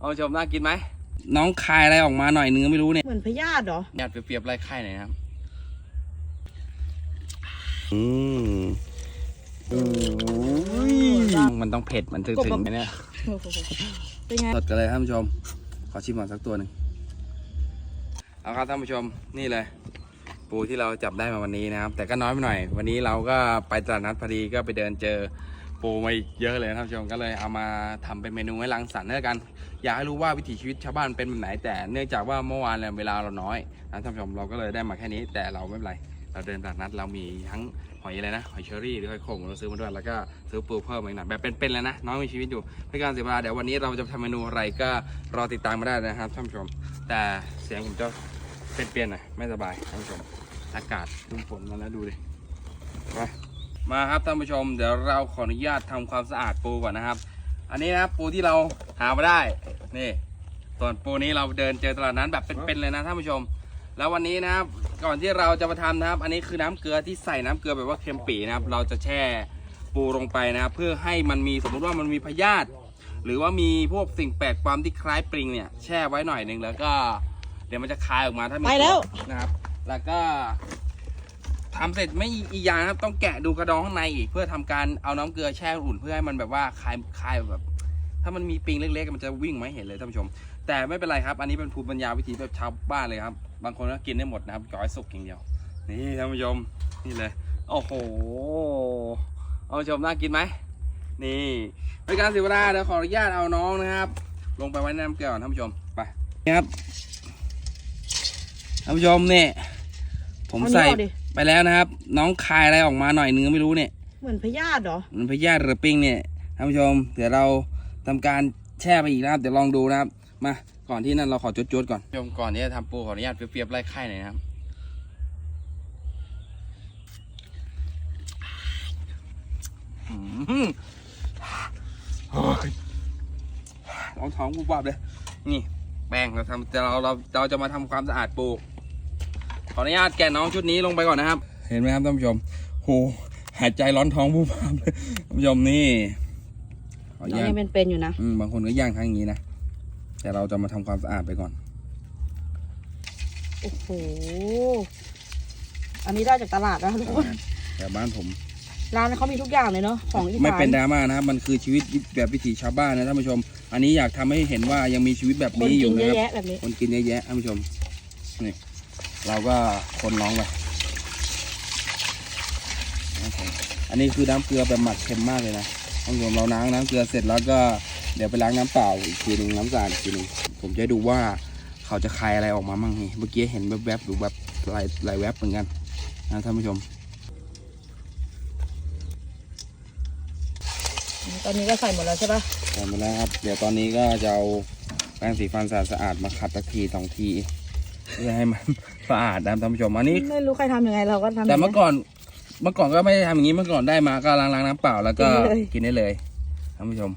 เอาชมน่ากินไหมน้องคายอะไรออกมาหน่อยนึงก็ไม่รู้เนี่ยเหมือนพยาธิเหรอหยาดเปรียบๆไล่ไข่หน่อยนะครับอืมอืมมันต้องเผ็ดมันถึงถึงไหมเนี่ยเป็นไงสดกันเลยท่านผู้ชม ขอชิมก่อนสักตัวหนึ่งเอาครับท่านผู้ชมนี่เลย ปูที่เราจับได้มาวันนี้นะครับ แต่ก็น้อยไปหน่อย วันนี้เราก็ไปตลาดนัดพอดีก็ไปเดินเจอ ปูมาอีกเยอะเลยนะท่านผู้ชมก็เลยเอามาทำเป็นเมนูให้รังสรรค์แล้วกัน อยากให้รู้ว่าวิถีชีวิตชาวบ้านเป็นแบบไหน แต่เนื่องจากว่าเมื่อวานเวลาเราน้อยนะท่านผู้ชมเราก็เลยได้มาแค่นี้แต่เราไม่เป็นไรเราเดินตลาดนัดเรามีทั้งหอยอะไรนะหอยเชอรี่หรือหอยโข่งเราซื้อมาด้วยแล้วก็ซื้อปูเพิ่มมาอีกหน่อยแบบเป็นๆเลยนะน้องมีชีวิตอยู่ไม่การเสียเวลาเดี๋ยววันนี้เราจะทำเมนูอะไรก็รอติดตามมาได้นะครับท่านผู้ชม แต่เสียงผมจะเปลี่ยนๆหน่อยไม่สบายท่านผู้ชมอากาศรุ่มฝนมาแล้วดูดิมา มาครับท่านผู้ชมเดี๋ยวเราขออนุญาตทำความสะอาดปูก่อนนะครับ อันนี้นะครับปูที่เราหามาได้นี่ส่วนปูนี้เราเดินเจอตลาดนั้นแบบเป็นๆเลยนะท่านผู้ชม แล้ววันนี้นะครับก่อนที่เราจะมาทำนะครับ อันนี้คือน้ำเกลือที่ใส่น้ำเกลือแบบว่าเค็มปีนะครับ เราจะแช่ปูลงไปนะครับ เพื่อให้มันมีสมมุติว่ามันมีพยาธิหรือว่ามีพวกสิ่งแปลกปลอมที่คล้ายปลิงเนี่ยแช่ไว้หน่อยหนึ่งแล้วก็ เดี๋ยวมันจะคายออกมาถ้ามีไปแล้วนะครับ แล้วก็ ทำเสร็จไม่อีกอย่างครับต้องแกะดูกระดองข้างในอีกเพื่อทำการเอาน้ำเกลือแช่อุ่นเพื่อให้มันแบบว่าคายคายแบบ ถ้ามันมีปิงเล็กๆมันจะวิ่งมาให้เห็นเลยท่านผู้ชม แต่ไม่เป็นไรครับ อันนี้เป็นภูมิปัญญาวิธีแบบชาวบ้านเลยครับ บางคนก็กินได้หมดนะครับก้อยสุกอย่างเดียว นี่ท่านผู้ชมนี่เลยโอ้โหท่านผู้ชมน่ากินไหมนี่เป็นการเสียเวลาเดี๋ยวขออนุญาตเอาน้องนะครับ ลงไปไว้ในน้ำเกลือก่อนท่านผู้ชมไปนี่ครับท่านผู้ชมเนี่ยผมใส่ ไปแล้วนะครับ น้องคายอะไรออกมาหน่อยนึงก็ไม่รู้เนี่ยเหมือนพยาธิเหรอมันพยาธิหรือปิ้งเนี่ยท่านผู้ชมเดี๋ยวเราทำการแช่ไปอีกนะครับเดี๋ยวลองดูนะครับ มาก่อนที่นั่นเราขอจดๆก่อนชมก่อนที่จะทำปูขออนุญาตเปรียบๆไล่ไข่หน่อยนะครับอืมโอ้ยร้องท้องกูบับเลย นี่แป้งเราทำเราเราเราจะมาทำความสะอาดปู ขออนุญาตแกะน้องชุดนี้ลงไปก่อนนะครับ เห็นไหมครับท่านผู้ชมโหหายใจร้อนท้องผู้พามเลยท่านผู้ชมนี่ขออนุน้องญาตยังเป็นๆอยู่นะอืมบางคนก็ย่างทางอย่างนี้นะแต่เราจะมาทำความสะอาดไปก่อน โอ้โหอันนี้ได้จากตลาดนะทุกคนแต่บ้านผม ร้านเขามีทุกอย่างเลยเนาะของอีสานไม่เป็นดราม่านะครับ มันคือชีวิตแบบวิถีชาวบ้านนะท่านผู้ชม อันนี้อยากทำให้เห็นว่ายังมีชีวิตแบบคนนี้อกิยู่นเยนะอะครับ แยะแบบนี้คนกินเยอะแยะท่านผู้ชม นี่ เราก็คนน้องไปนะครับอันนี้คือน้ำเกลือแบบหมักเค็มมากเลยนะท่านผู้ชมเราล้างน้ำเกลือเสร็จแล้วก็เดี๋ยวไปล้างน้ำเปล่าอีกทีหนึ่งน้ำสะอาดอีกทีหนึ่งผมจะให้ดูว่าเขาจะคายอะไรออกมามั่งนี่เมื่อกี้เห็นแวบๆดูแบบหลายหลายแวบเหมือนกันนะท่านผู้ชม ตอนนี้ก็ใส่หมดแล้วใช่ปะใส่มาแล้วครับ เดี๋ยวตอนนี้ก็จะเอาแป้งสีฟันสะอาดๆมาขัดสักทีสองที เพื่อให้มันสะอาดนะท่านผู้ชมอันนี้ ไม่รู้ใครทำยังไงเราก็ทำแต่ย่างเมื่นี้อก่อนเมื่อก่อนก็ไม่ได้ทำอย่างนี้เมื่อก่อนได้มาก็ล้างล้างน้ำเปล่าแล้วก็กินได้เลยกินได้เลยท่านผู้ชม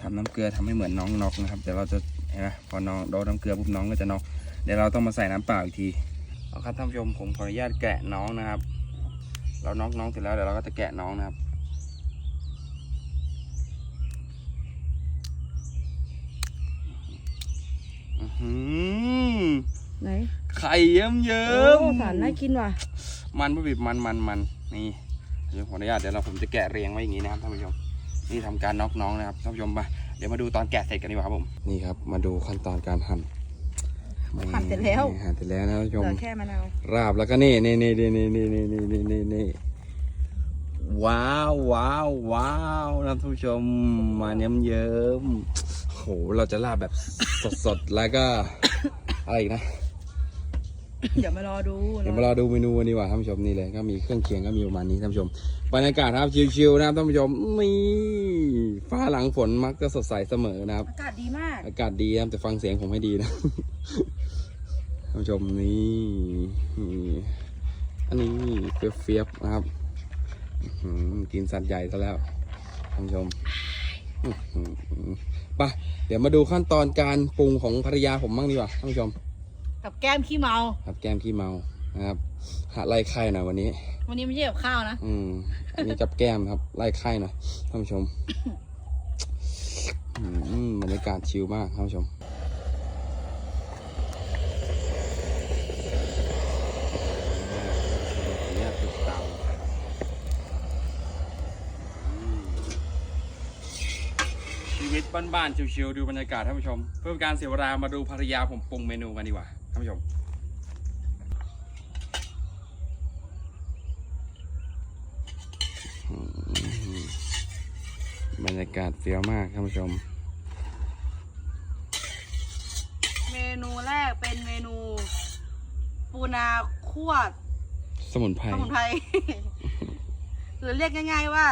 ทำน้ำเกลือทำให้เหมือนน้องน็อกนะครับเดี๋ยวเราจะเห็นไหมพอน้องโดนน้ำเกลือปุ๊บน้องก็จะน็อกเดี๋ยวเราต้องมาใส่น้ำเปล่าอีกทีเอาครับท่านผู้ชมผมขออนุญาตแกะน้องนะครับ เราน็อกน้องเสร็จแล้วเดี๋ยวเราก็จะแกะน้องนะครับ อื้อหือไหนไข่เยิ้มเยิ้โอ้มสารน่ากินว่ะ มันผู้บิบมันมันมันนี่เดี๋ยวขออนุญาตเดี๋ยวเราผมจะแกะเรียงไว้อย่างนี้นะครับท่านผู้ชมนี่ทำการน็อกน้องนะครับท่านผู้ชมมาเดี๋ยวมาดูตอนแกะเสร็จกันดีกว่าครับผมนี่ครับ มาดูขั้นตอนการหั่นหั่นเสร็จแล้วนี่หั่นเสร็จแล้วนะท่านผู้ชเหมลือแค่มะนาวราบแล้วก็นี่นี่นี่นี่นี่นี่นี่นี่นี่นี่นี่ว้าวว้าวว้าวท่านผู้ชมมาเยิ้มเยิ้มโห เราจะราบแบบสดๆ แล้วก็ อะไรอีกนะเดี๋ยวมารอดูเดี๋ยวมารอดูเมนูกันดีกว่าท่านผู้ชมนี่เลยก็มีเครื่องเคียงก็มีประมาณนี้ท่านผู้ชมบรรยากาศครับชิวๆนะครับท่านผู้ชมนี่ฟ้าหลังฝนมักจะสดใสเสมอนะครับ อากาศดีมาก อากาศดีนะครับแต่ฟังเสียงผมให้ดีนะท่านผู้ชมนี่นี่อันนี้เฟียบๆนะครับอื้อหือกินสัตว์ใหญ่ซะแล้วท่านผู้ชมอื้อหือ ไปเดี๋ยวมาดูขั้นตอนการปรุงของภรรยาผมบ้างดีกว่าท่านผู้ชม กับแก้มขี้เมา ครับแก้มขี้เมานะครับหาไล่ไข่หน่อยวันนี้ วันนี้ไม่ใช่กับข้าวนะ อืมอันนี้จับแก้มครับไล่ไข่หน่อยท่านผู้ชม อืมบรรยากาศชิลมากท่านผู้ชม เนี่ยคือเตาอืม ชีวิตบ้านๆชิวๆดูบรรยากาศท่านผู้ชม เพื่อเป็นการเสียเวลามาดูภรรยาผมปรุงเมนูกันดีกว่าท่านผู้ชมบรรยากาศเฟี้ยวมากท่านผู้ชม เมนูแรกเป็นเมนู ปูนาคั่วสมุนไพรสมุนไพรหรือเรียกง่าย ๆ ว่า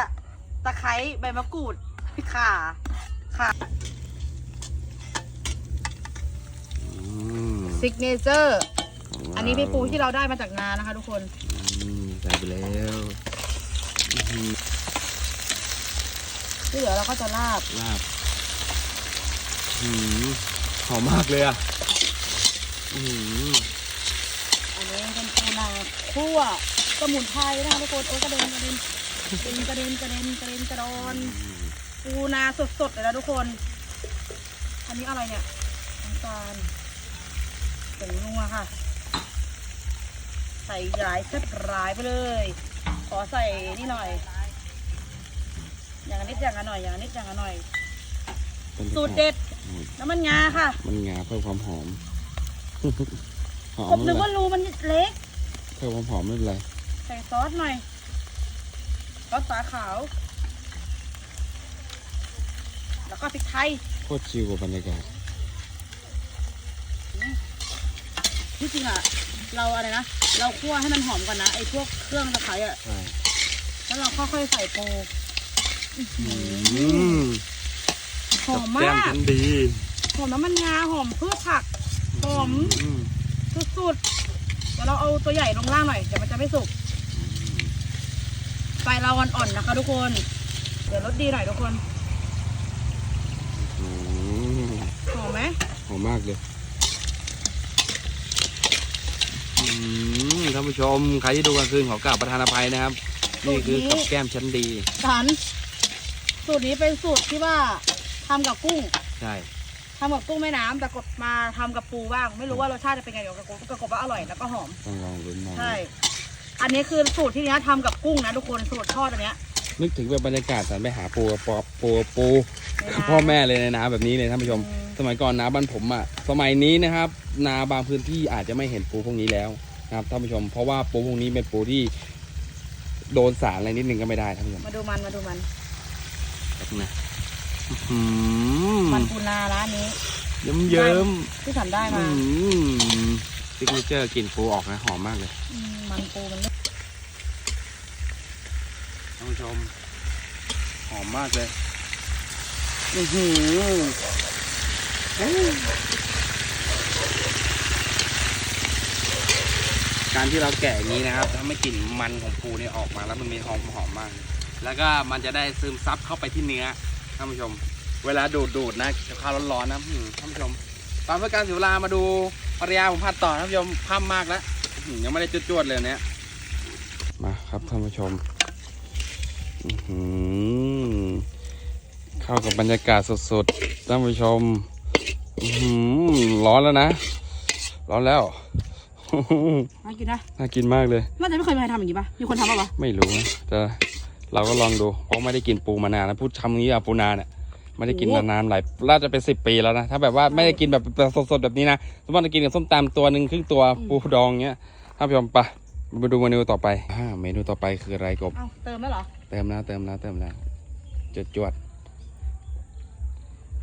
ตะไคร้ใบมะกรูดข่า ข่าอืมซิกเนเจอร์ของเราอันนี้เป็นปูที่เราได้มาจากนานะคะ ทุกคนอืมใส่ไปแล้วอื้อหือที่เหลือเราก็จะราบลาบอื้อหือหอมมากเลยอะอื้อหืออันนี้เป็นปูนาคั่วสมุนไพรนะคะทุกคนโอ้ยกระเด็นกระเด็นกระเด็นกระเด็นกระเด็นกระเด็นกระดอน ปูนาสดๆเลยนะทุกคน อันนี้อะไรเนี่ยน้ำตาลผงนัวค่ะ ใส่หลายเส้นร้ายไปเลย ขอใส่นี่หน่อย อย่างละนิดอย่างละหน่อยอย่างละนิดอย่างละหน่อยบรรยากาศสูตรเด็ดอืมน้ำมันงาค่ะ มันงาเพิ่มความหอมหอผมมนึไม่กเป็นว่าไรรูมันเล็กเพิ่มความหอมไม่เป็นไร ใส่ซอสหน่อยซอสฝาขาว แล้วก็พริกไทยโคตรชิลกับบรรยากาศที่จริงอะเราอะไรนะเราคั่วให้มันหอมก่อนนะไอ้พวกเครื่องตะไคร้อะใช่แล้วเราค่อยๆใส่ปูอืมหอมแก้มามกชั้นดีหอมน้ำมันงาหอมพืชผักหอมอืมสุดๆเดี๋ยวเราเอาตัวใหญ่ลงล่างหน่อยเดี๋ยวมันจะไม่สุกไฟเราอ่อนๆนะคะทุกคน เดี๋ยวรสดีหน่อยทุกคน หมหอมมากเลยอืมท่านผู้ชมใครที่ดูกลางคืนขอกราบประธานอภัยนะครับ นี่คือกับแก้มชั้นดีสันสูตรนี้เป็นสูตรที่ว่าทำกับกุ้งใช่ทำกับกุ้งแม่น้ำแต่กดมาทำกับปูบ้าง ไม่รู้ว่ารสชาติจะเป็นไงเดี๋ยวกับกบกับกบว่าอร่อยแล้วก็หอม ต้องลองลุ้นมองใช่ อันนี้คือสูตรที่เนี้ยทำกับกุ้งนะทุกคนสูตรทอดอันเนี้ยนึกถึงแบบบรรยากาศสันไปหาปูปอปูปู ในน้ำพ่อแม่เลยในนาแบบนี้เลยท่านผู้ชม อืม สมัยก่อนนาบ้านผมอะสมัยนี้นะครับ นาบางพื้นที่อาจจะไม่เห็นปูพวกนี้แล้วนะครับท่านผู้ชมเพราะว่าปูพวกนี้เป็นปูที่โดนสารอะไรนิดนึงก็ไม่ได้ท่านผู้ชมมาดูมันมาดูมันแบบนะอื้อหือมันปูนาร้านนี้ เยิ้มเยิ้มที่ฉันได้มาซิกเนเจอร์กลิ่นปูออกนะหอมมากเลยอืมมันปูมันไม่ท่านผู้ชม หอมมากเลย อื้อหือ การที่เราแกะอย่างนี้นะครับทำให้กลิ่นมันของปูเนี่ยออกมาแล้วมันมีหอมหอมมาก แล้วก็มันจะได้ซึมซับเข้าไปที่เนื้อท่านผู้ชม เวลาดูดดูดนะกับข้าวร้อนๆนะท่านผู้ชมตามเพื่อการเสียเวลามาดูภรรยาผมพัดต่อท่านผู้ชมพร่ำมากแล้วยังไม่ได้จวดๆเลยเนี้ยมาครับท่านผู้ชมอือเข้ากับบรรยากาศสดๆท่านผู้ชม ร้อนแล้วนะ ร้อนแล้วน่ากินนะน่ากินมากเลยน่าจะไม่เคยมีใครทำอย่างนี้ปะมีคนทำปะวะไม่รู้นะแต่เราก็ลองดูเพราะไม่ได้กินปูมานานแล้วพูดคำนี้อะปูนาเนี่ยไม่ได้กินมานานหลายน่าจะเป็นสิบปีแล้วนะถ้าแบบว่าไม่ได้กินแบบสดๆแบบนี้นะสมมติเรากินกับส้มตำตัวหนึ่งครึ่งตัวปูดองเงี้ยท่านผู้ชมไปมาดูเมนูต่อไปอ่าเมนูต่อไปคืออะไรกบเอ้าเติมแล้วเหรอเติมแล้วเติมแล้วเติมแล้วจดจวด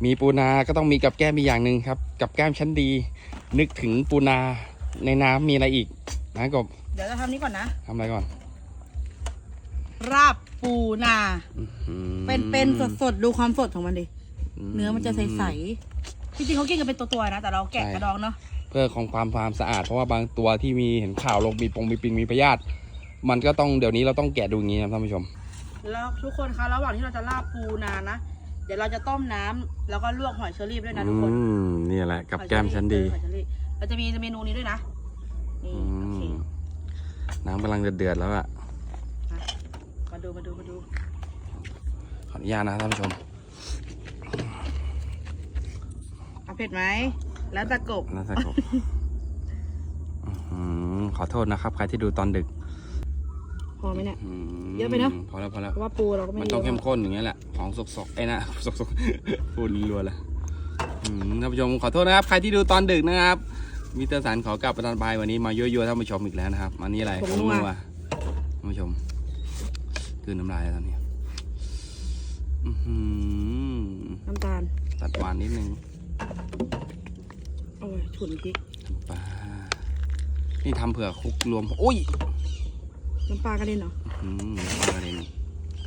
มีปูนาก็ต้องมีกับแก้มอีกอย่างหนึ่งครับ กับแก้มชั้นดี นึกถึงปูนาในน้ำมีอะไรอีกนะกบเดี๋ยวจะทำนี้ก่อนนะ ทำอะไรก่อนราบปูนา อื้อหือเป็นเป็นสดสดๆดูความสดของมันดิ เนื้อมันจะใสๆจริงๆเขากินกันเป็นตัวๆนะ แต่เราแกะใช่กระดองเนาะเพื่อของความความสะอาดเพราะว่าบางตัวที่มีเห็นข่าวลงมีปงมีปิงมีพยาธิมันก็ต้องเดี๋ยวนี้เราต้องแกะดูอย่างนี้นะท่านผู้ชม แล้วทุกคนคะระหว่างที่เราจะราบปูนานะ เดี๋ยวเราจะต้มน้ำแล้วก็ลวกหอยเชอรี่ด้วยนะทุกคนอืมนี่แหละ กับหอยเชอรี่แก้มชั้นดีเออหอยเชอรี่เราจะมีเมนูนี้ด้วยนะนี่อืโอเคม น้ำกำลังเดือดๆแล้วอะมาดูมาดูมาดูขออนุญาตนะท่านผู้ชม เอาเผ็ดไหมแล้วตะกบ น่าจะกบอื้อหือขอโทษนะครับ ใครที่ดูตอนดึกพ อไหมเนี่ยอื้หืเยอะไปเนอะ พอแล้วพอแล้ว เพราะว่าปูเราก็ไม่มันเยต้องอะเข้มข้นอย่างเงี้ยแหละ ของสกๆไอ้นะสกๆพูดรัวๆเลยอืมท่านผู้ชมขอโทษนะครับ ใครที่ดูตอนดึกนะครับมิสเตอร์สันขอกลับประทานบายวันนี้มายั่วๆท่านผู้ชมอีกแล้วนะครับอันนี้อะไรผงนัวท่านผู้ชมคือน้ำลายแล้วตอนนี้อื้อหือน้ำตาลตัดหวานนิดนึงโอ้ยฉุนพริกปลานี่ทำเผื่อคลุกรวม อุ้ย น้ำปลากระเด็นเหรอ อืมปลากระเด็น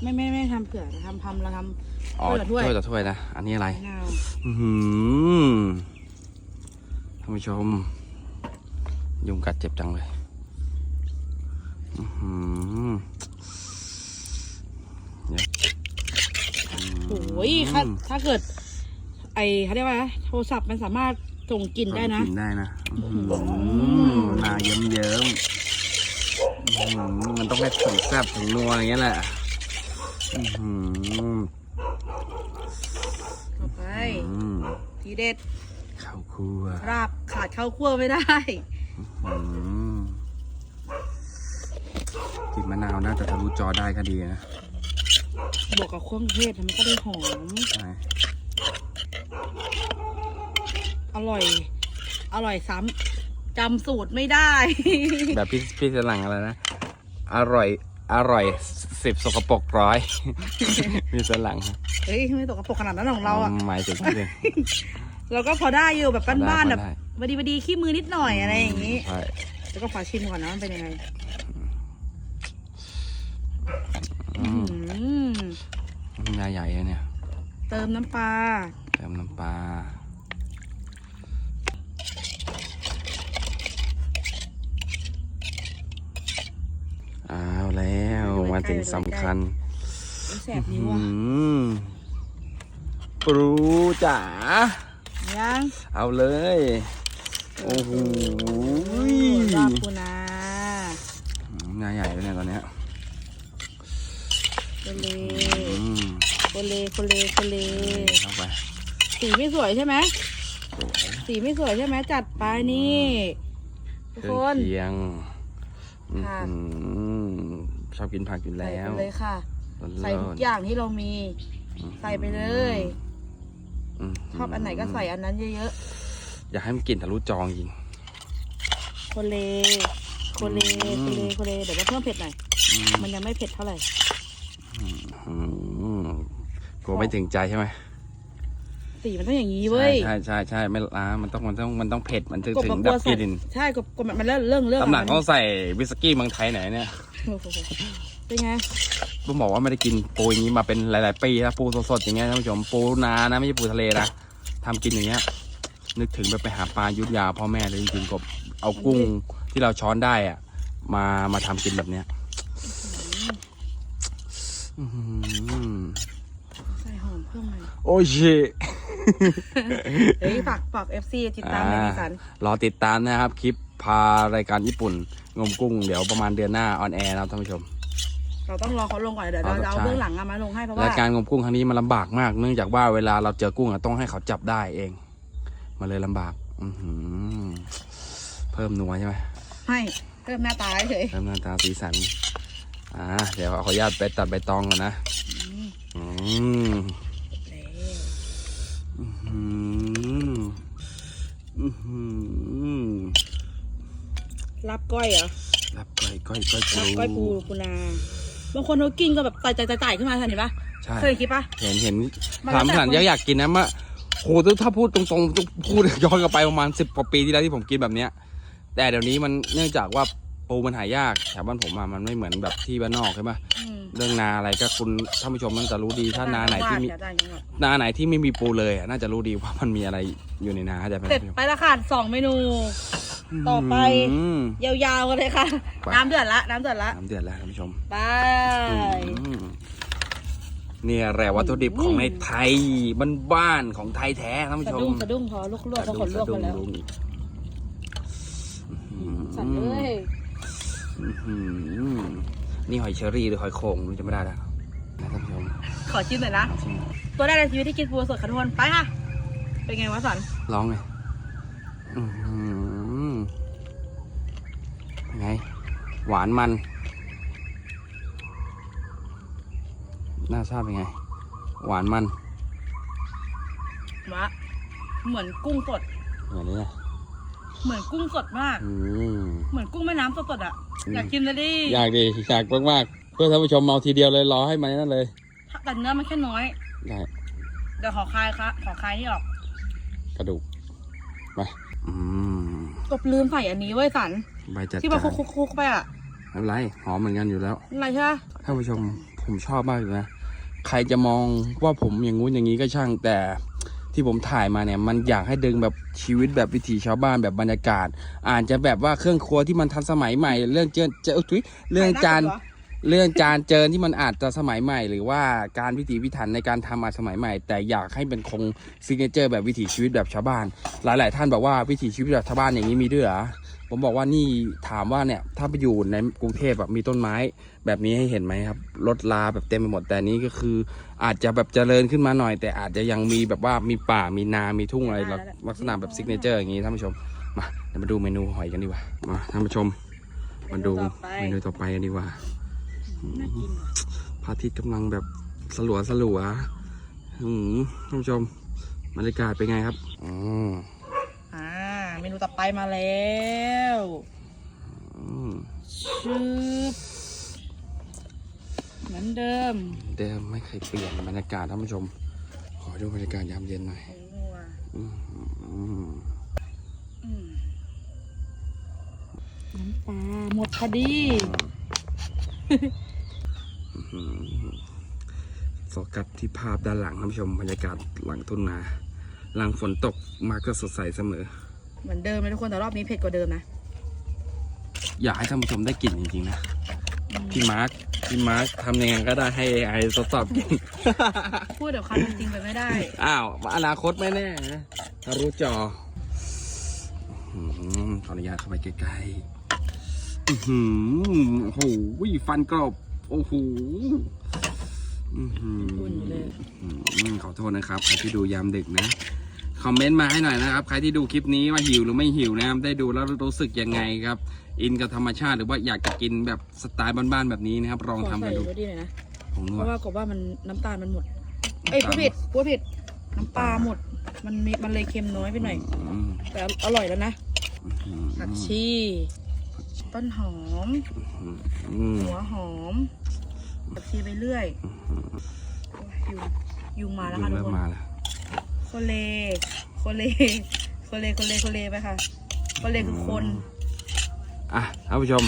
ไม่ไม่ไม่ทำเผื่อเราทำทำเราทำอ๋อถ้วยละถ้วยถ้วยต่อถ้วยนะ อันนี้อะไร มะนาวอือหือท่านผู้ชม ยุงกัดเจ็บจังเลย อือหือเดี๋ยวอืมโอ้ยถ้าถ้าเกิด ไอเขาเรียกว่าอะไรนะโทรศัพท์มันสามารถส่งกลิ่นได้นะ กินได้นะอื้อหือหนาเยิ้มเยิ้มๆอื้อหือ มันต้องให้ถึงแซ่บถึงนัวอย่างเงี้ยแหละอือหือต่อไปอืมทีเด็ดข้าวคั่วราบขาดข้าวคั่วไม่ได้อืมกลินมะนาวน่าจะทะลุจอได้ก็ดีนะ บวกกับเครื่องเทศมันก็ได้หอมใช่อร่อย อร่อยซ้ำจำสูตรไม่ได้ แบบพี่พี่สลังอะไรนะ อร่อย อร่อยสิบสกปรกร้อยพี่สลังเฮ้ยไม่ตกกระปรกขนาดนั้นของเราอะ หมายถึงพี่เลยเราก็พอได้อยู่แบบบ้านๆพอได้แบบบดีบดีขี้มือนิดหน่อยอะไรอย่างนี้ ใช่แล้วก็ขอชิมก่อนนะมันเป็นยังไงอืมอืมน้ำยาใหญ่เลยเนี่ย เติมน้ำปลา เติมน้ำปลา เอาแล้วมาถึงสำคัญอุ๊ยแสบนิ้วอะอืมปรูจ๋ายังเอาเลย โอ้โหราบปูนางานใหญ่เลยเนี่ยตอนเนี้ยโคเลอืมโคเลโคเลโคเลเข้าไปสีไม่สวยใช่ไหมสวยสีไม่สวยใช่ไหมจัดไปนี่ทุกเครื่คองนเคียงอื้อค่ะหือ ชอบกินผักอยู่ใส่แล้ไปวเลยค่ะร้อนๆใส่ทุกอย่างที่เรามี ใส่ไปเลยมชอบอันไหนก็ใส่อันนั้นเยอะอยากให้มันกลิ่นทะลุจองจริงๆโคเล โคเลอืมโคเล โคเล เดี๋ยวเราเพิ่มเผ็ดหน่อยอืมมันยังไม่เผ็ดเท่าไหร่อืมกลัวไม่ถึงใจใช่ไหม สีมันต้องอย่างนี้เว้ย ใช่ใช่ใช่ไม่ล้ามันต้องมันต้องมันต้องเผ็ดมันถึงกบถึงมันกดัลัวบกใส่ลิ่น ใช่กบกบมันเริ่มเรื่องเรื่องตำหนักมัเขาใส่วิสกี้เมืองไทยไหนเนี่ยโอ้โห เป็นไงผมบอกว่าไม่ได้กินปูอย่างนี้มาเป็นหลาย ๆ ปีแล้วปูสดๆอย่างเงี้ยท่านผู้ชมปูนานะไม่ใช่ปูทะเลนะทำกินอย่างเงี้ย นึกถึงแบบไปหาปลายุทธยาพ่อแม่เลยจริงๆกบเอากุ้งที่เราช้อนได้อะ มามาทำกินแบบเนี้ยใส่หอมเพิ่มหน่อยโอ้ยชิเฮ้ยฝากฝากเอฟซีติดตามในนิสันรอติดตามนะครับคลิป พารายการญี่ปุ่น งมกุ้งเดี๋ยวประมาณเดือนหน้าออนแอร์นะครับท่านผู้ชม เราต้องรอเขาลงก่อนเดี๋ยวเราจะเอาใช่เบื้องหลังอะมาลงให้เพราะราว่ายการงมกุ้งครั้งนี้มันลำบากมาก เนื่องจากว่าเวลาเราเจอกุ้งอะต้องให้เขาจับได้เอง มันเลยลำบาก อือหือเพิ่มนัวใช่ไหม ให้เพิ่มหน้าตาเฉยเพิ่มหน้าตาสีสัน อ่า เดี๋ยวขออนุญาตไปตัดใบตองก่อนนะอืมอื้อหืออื้อหือ รับก้อยเหรอรับก้อยก้อยก้อยรับก้อยปูปูนาบางคนเขากินก็แบบไต่ไต่ไต่ไต่ขึ้นมาทันเห็นปะใช่เคยคิดปะเห็นเห็นมันถามแล้วแต่ขนาดคนอยากกินนะมะโหถ้าพูดตรงๆต้องพูดย้อนกลับไปประมาณสิบกว่าปีที่แล้วที่ผมกินแบบเนี้ย แต่เดี๋ยวนี้มันเนื่องจากว่าปูมันหายากแถวบ้านผมอะมันไม่เหมือนแบบที่บ้านนอกใช่ปะอืมเรื่องนาอะไรก็คุณท่านผู้ชมมันจะรู้ดีถ้านาไหนที่มีเดี๋ยวได้ยังไงนาไหนที่ไม่มีปูเลยอะน่าจะรู้ดีว่ามันมีอะไรอยู่ในนาเข้าใจไหมเสร็จไปละค่ะสองเมนู ต่อไป ม ยาวๆกันเลยค่ะ ไป น้ำเดือดละ น้ำเดือดละน้ำเดือดแล้วท่านผู้ชมไป อืมเนี่ยแหละวัตถุดิบของในไทยบ้านๆของไทยแท้ท่านผู้สะชมดุ้งสะดุ้งพอลวกลวกเพราะขนลวกมาแล้วสะดุ้งอีกสั่นเลยอื้อหือนี่หอยเชอรี่หรือหอยโข่งมันจะไม่ได้แล้วนะท่านผู้ชมขอชิมหน่อยนะเอาชิมตัวแรกในชีวิตที่กินปูสดขันทวนไปค่ะ เป็นไงวะสันร้องไงอื้อหือเป็นไง หวานมัน น่าทราบเป็นไง หวานมันวะเหมือนกุ้งสดอย่างนี้นะเหมือนกุ้งสดมาก อืม เหมือนกุ้งแม่น้ำสดๆอะ อืม อยากกินเลยดิอยากดีอยากมากๆเพื่อท่านผู้ชมเอาทีเดียวเลยรอให้มันนั่นเลยแต่เนื้อมันแค่น้อย ได้เดี๋ยวขอคลายค่ะขอคลายนี่ออกกระดูกมาอืมกบลืมใส่อันนี้เว้ยสัน ใบจัดที่มันจานคุกๆๆไปอะ ไม่เป็นไรหอมเหมือนกันอยู่แล้วอะไรใช่ปะท่านผู้ชมผมชอบมากเลยนะ ใครจะมองว่าผมอย่างงู้นอย่างนี้ก็ช่างแต่ที่ผมถ่ายมาเนี่ย มันอยากให้ดึงแบบชีวิตแบบวิถีชาวบ้านแบบบรรยากาศ อาจจะแบบว่าเครื่องครัวที่มันทันสมัยใหม่ เรื่องเจอเจอทุยเรื่องจานใส่หกบเหรอเรื่องจานเจิญที่มันอาจจะสมัยใหม่ หรือว่าการพิถีพิถันในการทำอาจสมัยใหม่ แต่อยากให้เป็นคงซิกเนเจอร์แบบวิถีชีวิตแบบชาวบ้าน หลาย ๆ ท่านบอกว่าวิถีชีวิตแบบชาวบ้านอย่างนี้มีด้วยเหรอ ผมบอกว่านี่ถามว่าเนี่ยถ้าไปอยู่ในกรุงเทพแบบมีต้นไม้ แบบนี้ให้เห็นไหมครับรถลาแบบเต็มไปหมดแต่อันนี้ก็คือ อาจจะแบบเจริญขึ้นมาหน่อย แต่อาจจะยังมีแบบว่ามีป่ามีนา มีทุ่งอะไรลักษณะแบบซิกเนเจอร์อย่างนี้ท่านผู้ชมมาเดี๋ยวมาดูเมนูหอยกันดีกว่ามาท่านผู้ชม มาดูเมนูต่อไปกันดีกว่าน่ากินพระอาทิตย์กำลังแบบสลัวสลัวอืมท่านผู้ชมบรรยากาศเป็นไงครับ อืมอ่า เมนูต่อไปมาแล้วอืมชืบเหมือนเดิม เดิมไม่เคยเปลี่ยนบรรยากาศท่านผู้ชม ขอดูบรรยากาศยามเย็นหน่อยผงนัวอืมอืมอืมน้ำปลาหมดพอดีอืมโฟกัสที่ภาพด้านหลังท่านผู้ชมบรรยากาศหลังต้นนาหลังฝนตกมาก็สดใสเสมอ เหมือนเดิมเลยทุกคนแต่รอบนี้เผ็ดกว่าเดิมนะ อยากให้ท่านผู้ชมได้กลิ่นจริงๆนะ พี่มาร์ค พี่มาร์คทำยังไงก็ได้ให้ไอทดสอบกลิ่น พูดเดี๋ยวคันจริงๆไปไม่ได้ อ้าวอนาคตไม่แน่นะถ้ารู้จออื้อหือขออนุญาตเข้าไปใกล้ๆอื้อหือโอ้โหฟันกรอบโอ้โหอื้อหืออุ่นเลย อืมขอโทษนะครับใครที่ดูยามดึกนะ คอมเมนต์มาให้หน่อยนะครับ ใครที่ดูคลิปนี้ว่าหิวหรือไม่หิวนะครับ ได้ดูแล้วรู้สึกยังไงครับ อินกับธรรมชาติหรือว่าอยากจะกินแบบสไตล์บ้านๆแบบนี้นะครับ ลองทำกันดูขอใส่รสดีหน่อยนะผมนเพวดราะว่ากบว่ามันน้ำตาลมันหมด เอ้ยน้ำพูตาดลผิดพูดผิดน้ำปลาหมด มันมีมันเลยเค็มน้อยไปหน่อย อืมแต่อร่อยแล้วนะอืมผักชีต้นหอม อืมหัวหอมผักชีไปเรื่อยโอ้ยยุงยุงมาแล้วยุค่ะงทุกเริ่มคนมาแล้ว โคเล โคเล โคเล โคเล โคเลไปค่ะ โคเลคือคน อะท่านผู้ชม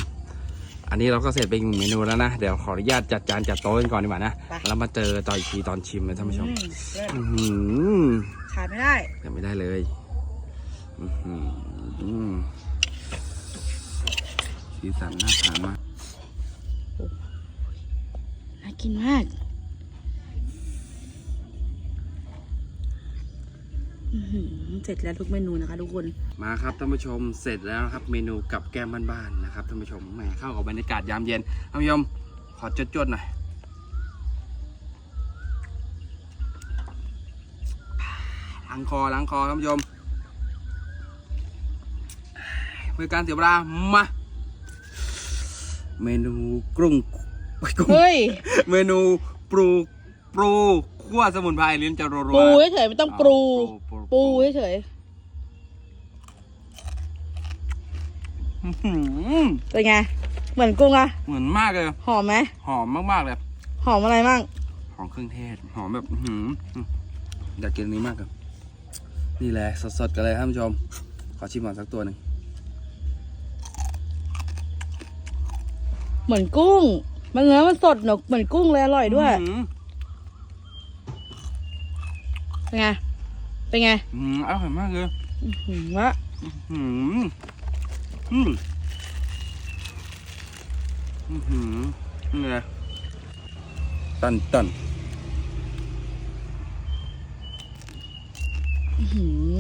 อันนี้เราก็เสร็จไปอีกหนึ่งเมนูแล้วนะ เดี๋ยวขออนุญาตจัดจานจัดโต๊ะกันก่อนดีกว่านะ ไป แล้วมาเจอต่ออีกทีตอนชิมเลยท่านผู้ชม อืมเลิศอื้อหือขาดไม่ได้แต่ไม่ได้เลย อื้อหืออืมสีสันน่าทานมาก น่ากินมาก เสร็จแล้วทุกเมนูนะคะ ทุกคน มาครับท่านผู้ชมเสร็จแล้วนะครับเมนูกับแก้มบ้านๆนะครับท่านผู้ชมแหมเข้ากับบรรยากาศยามเย็นท่านผู้ชมขอจดๆหน่อยล้างคอล้างคอท่านผู้ชมเพื่อการเสียเวลามาเมนูกุ้งกุ้งเฮ้ยเมนูปลูปลู คั่วสมุนไพรลิ้นจะรัวๆปูเฉยๆไม่ต้องปรูอ๋อปูเฉยอื้อหือๆเป็นไง เหมือนกุ้งอะเหมือนมากเลย หอมไหมหอมมากๆเลย หอมอะไรมั่งหอมเครื่องเทศ หอมแบบอื้อหืออยากกินอันนี้มากเลยนี่แหละสดๆกันเลยท่านผู้ชม ขอชิมก่อนสักตัวหนึ่งเหมือนกุ้ง มันเนื้อมันสดหนกเหมือนกุ้งเลยอร่อยด้วย อื้อ เป็นไง เป็นไงหืออร่อยมากเลยอื้อหือวะหืมอืมอื้อหือนี่ไงตันตันอื้อหือ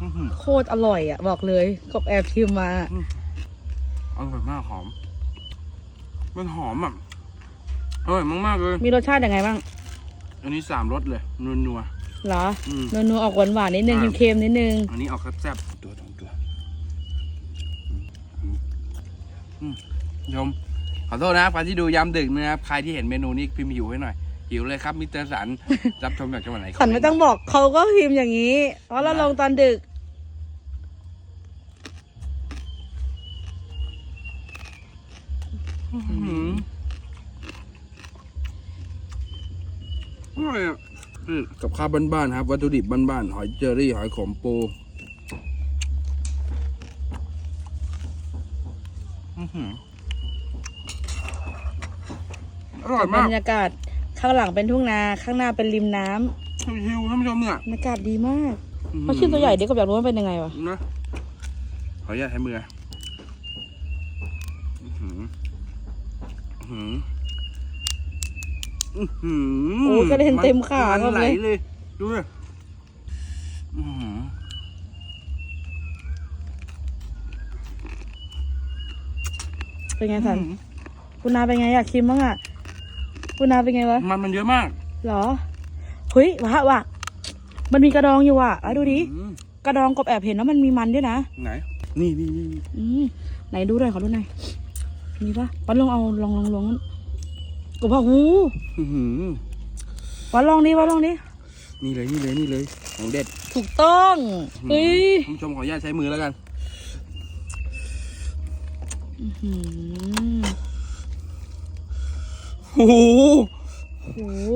อื้อหือโคตรอร่อยอะ บอกเลยกบแอบชิมมา อร่อยมากหอม มันหอมอะอร่อยมากๆเลย มีรสชาติยังไงบ้าง อันนี้สามรสเลยนัวนัว เหรออืมนัวๆออกหวานๆนิดนึงอ่า เค็มๆนิดนึง อันนี้ออกแซ่บๆตัวสองตัวอืมอืมโยมขอโทษนะครับใครที่ดูยามดึกนะครับใครที่เห็นเมนูนี้พิมพ์หิวให้หน่อยหิวเลยครับมิสเตอร์สัน รับชมจากจังหวัดไหนสันไม่ต้องบอกเขาก็พิมพ์อย่างนี้ เพราะเราลงตอนดึก อื้อ ออร่อยอะอืมกับข้าวบ้านๆครับ วัตถุดิบบ้านๆหอยเจอรี่ หอยขมปูอื้อหืออร่อยบมารกรยากาศข้างหลังเป็นทุ่งนาข้างหน้าเป็นริมน้ำชิวๆท่านผู้ชมเนี่ยบรรยากาศดีมากเขาชื่อตัวใหญ่เด็กก็อยากรู้ว่าเป็นยังไงวะนะขออนุญาตใช้มืออื้อหืออื้อหืออื้อหือ โอ้ยกระเด็นเต็มขามันเขาไหลเลยเลย ดูเลยอื้อหือเป็นไงสันคุณนาเป็นไงอยากชิมบ้างอะคุณนาเป็นไงวะ มันมันเยอะมาก เหรอเฮ้ยวะวะมันมีกระดองอยู่อะอะดูดิอื้อกระดองกบแอบเห็นว่ามันมีมันด้วยนะ ไหน นี่นี่นี่อืมไหนดูหน่อยขอดูหน่อยมีปะวัดลองเอาลองลองลอง กบบอกหูอื้อหือวัดลองดิวัดลองดินี่เลยนี่เลยนี่เลยของเด็ดถูกต้องเฮ้ยท่านผู้ชมขออนุญาตใช้มือแล้วกันหืมโอ้โหโอ้โห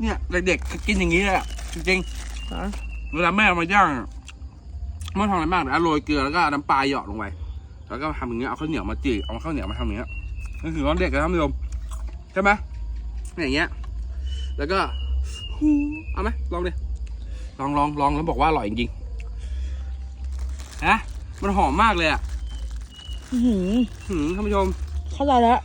เนี่ยเด็กๆกินอย่างนี้เลยอะจริงๆเหรอเวลาแม่เอามาย่างอะไม่ต้องทำอะไรมากนะโรยเกลือแล้วก็เอาน้ำปลาหยอดลงไป แล้วก็ทำอย่างเงี้ยเอาข้าวเหนียวมาจีเอาข้าวเหนียวมาทำอย่างเงี้ยนั่นคือร้อนเด็กเลยท่านผู้ชมใช่ไหมอย่างเงี้ย แล้วก็ฮู้เอาไหมลองดิลองลองลองแล้วบอกว่าอร่อยจริงๆนะมันหอมมากเลยอะอื้อหือหืมท่านผู้ชม เข้าใจแล้ว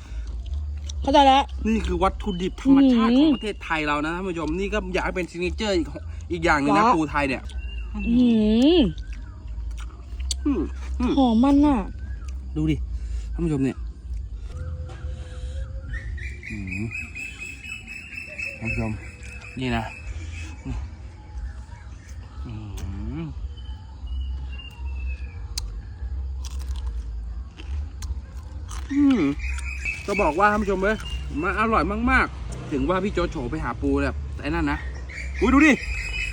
เข้าใจแล้วนี่คือวัตถุดิบธรรมชาติอื้ขออหืงอประเทศไทยเรานะท่านผู้ชมนี่ก็อยากให้เป็นซิกเนเจอร์อีกอีกอย่างหนึงนะเหรอปูไทยเนี่ยอื้อหืออืมอืมหอมมันอะ ดูดิท่านผู้ชมเนี่ยอืมท่านผู้ชมนี่นะอืมอืมจะบอกว่าท่านผู้ชมเว้ยมันอร่อยมาก ๆ ถึงว่าพี่โจโฉไปหาปูแบบไอ้นั่นนะอุ้ยดูดิ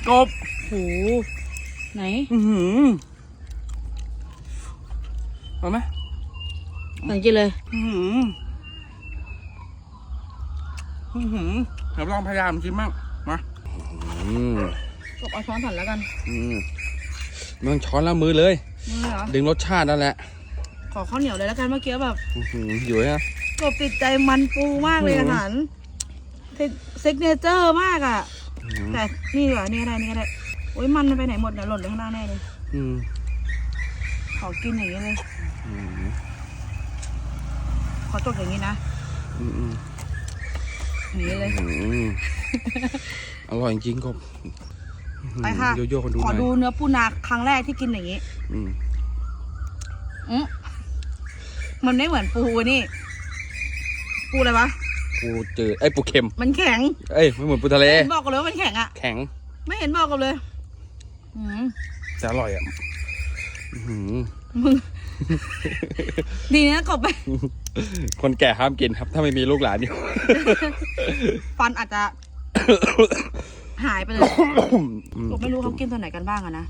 กบโหไหน อือหือเอาไหม สังกินเลย อือหืออื้อหือเดี๋ยวลองพยายามกินบ้างมาอืมกบเอาช้อนสันแล้วกัน อืมไมันช้อนละมือเลยนี่เหรอ ดึงรสชาตินั่นแหละ ขอข้าวเหนียวเลยแล้วกันเมื่อกี้แบบอื้อหืออยู่ฮะ กบติดใจมันปูมากเลยอือะมสันเซ็กเนเจอร์มากอะ อืมแต่นี่ดีกว่านี่ก็ได้นี่ก็ได้โอ้ยมันมันไปไหนหมดเนี่ยหล่นไปข้างล่างแน่เลย อืมขอกินอย่างนี้เลย อืม ขอจบอย่างนี้นะอืมอืมอย่างนี้เลย อืมอร่อยจริงๆกบไปค่ะ โยโย่คนดูหขอน่อยดูเนื้อปูนาครั้งแรกที่กินอย่างนี้อืมอืมมันไม่เหมือนปูนี่ ปูอะไรวะ ปูจืดไอ้ยปูเค็ม มันแข็งเอ้ยไม่เหมือนปูทะเลไม่เห็นบอกกันเลยว่ามันแข็งอะ แข็งไม่เห็นบอกกันเลยอืมแต่อร่อยอะอื้อหือมึง ดีนะกบไป คนแก่ห้ามกินครับ ถ้าไม่มีลูกหลานอยู่ ฟันอาจจะ หายไปเลยกบไม่รู้เขากินตัวไหนกันบ้างอะนะ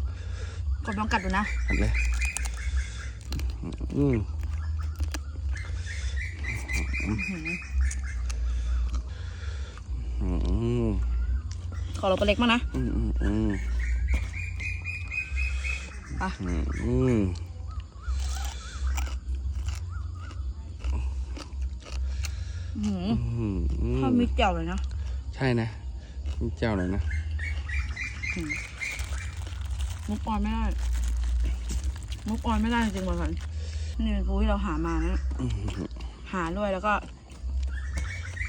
กบลองกัดดูนะหันเลยอืมอืมขอเราตัวเล็กมากนะ อืมอืมอืมอะอืมอืม อื้อหือ อืมอืม ข้าวมีเจียวเลยนะ ใช่นะ มีเจ้าหน่อยนะมุกออนไม่ได้ มุกออนไม่ได้จริงๆบางคนนี่เป็นปูที่เราหามานะอืมหาด้วยแล้วก็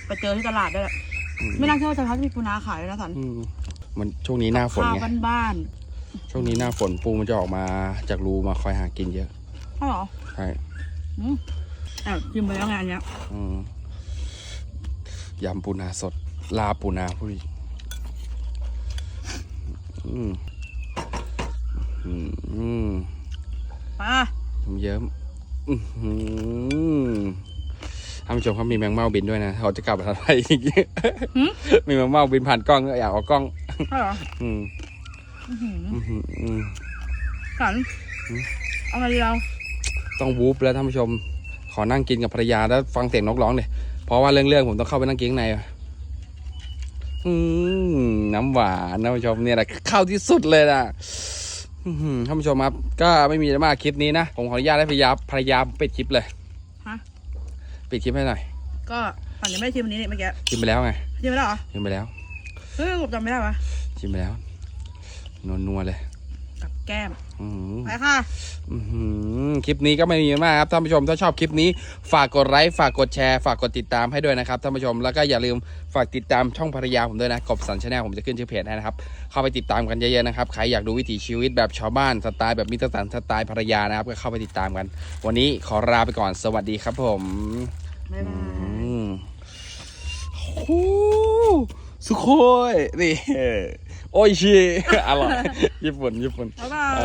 ไปเจอที่ตลาดด้วยแหละอืมไม่น่าเชื่อว่าจะพักมีปูนาขายเลยนะสันอืมมันช่วงนี้หน้าฝนข้าวไงบ้านช่วงนี้หน้าฝนปูมันจะออกมาจากรูมาคอยหากินเยอะๆใช่เหรอใช่อืมแอบกินไปแล้วไงอันเนี้ยอืม ยำปูนาสด ลาปูนาพูดดิอืมอืมอืมมาเยิ้มอื้อหือท่านผู้ชมเขามีแมงเม่าบินด้วยนะเขาจะกลับมาทำอะไรอีกมีแมงเม่าบินผ่านกล้องก็อยากเอากล้องใช่เหรออืมอื้อหืออื้อหืออืมสันเอาไงดีเรา ต้องวูบแล้วท่านผู้ชม ขอนั่งกินกับภรรยาแล้วฟังเสียงนกร้องเลยเพ ราะว่าเรื่องๆผมต้องเข้าไปนั่งกินข้างในอะอืมน้ำหวานท่านผู้ชมเนี่ยแหละเข้าที่สุดเลยนะอื้อหือท่านผู้ชมครับก็ไม่มีอะไรมากคลิปนี้นะผมขออนุญาตให้ภรรยาภรรยาปิดคลิปเลยฮะปิดคลิปให้หน่อยก็ฝันยังไม่ได้ชิมอันนี้นี่เมื่อกี้ชิมไปแล้วไงชิมไปแล้วเหรอชิมไปแล้วเฮ้ยกบจำไม่ได้วะชิมไปแล้วนัวนัวๆเลยกับ แก้มอื้อหือไปค่ะ อื้อหือคลิปนี้ก็ไม่มีมากครับท่านผู้ชมถ้าชอบคลิปนี้ฝากกดไลค์ฝากกดแชร์ฝากกดติดตามให้ด้วยนะครับท่านผู้ชมแล้วก็อย่าลืมฝากติดตามช่องภรรยาผมด้วยนะกบสันชาแนลผมจะขึ้นชื่อเพจให้นะครับเข้าไปติดตามกันเยอะๆนะครับใครอยากดูวิถีชีวิตแบบชาวบ้านสไตล์แบบมิตรสันสไตล์ภรรยานะครับก็เข้าไปติดตามกัน วันนี้ขอลาไปก่อนสวัสดีครับผมบ๊ายบายอืมโอ้โหสุโคยนี่ โอ้ยชีอร่อยญี่ปุ่นญี่ปุ่น บ๊ายบาย